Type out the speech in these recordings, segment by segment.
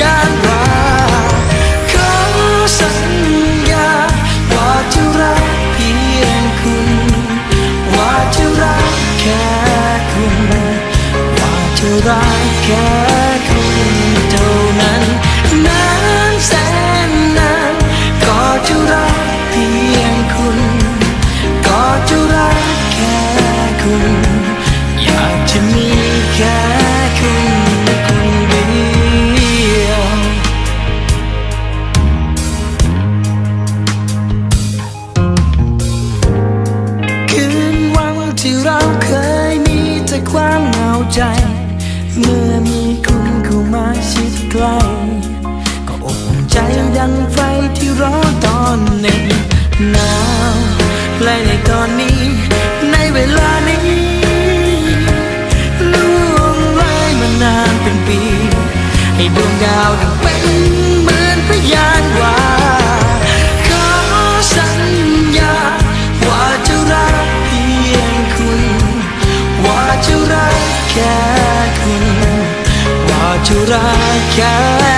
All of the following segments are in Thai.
ยานรักขอสัญญาว่าจะรักเพียงคุณ ว่าจะรักแค่คุณ ว่าจะรักแค่ ใจ เมื่อมีคุณเข้ามาชิดใกล้ก็อบอุ่นใจดังไฟที่ร้อนตอนหนึ่งหนาวและในตอนนี้ ในเวลานี้ล่วงเลยมานานเป็นปี ให้ดวงดาวดัง ว่า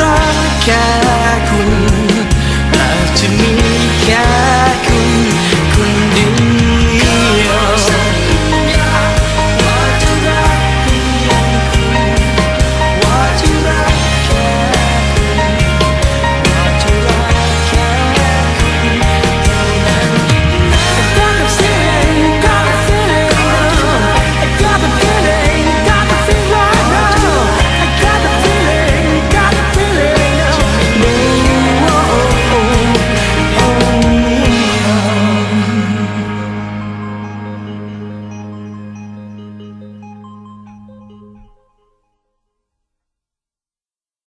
รักแค่คุณและจะมีแค่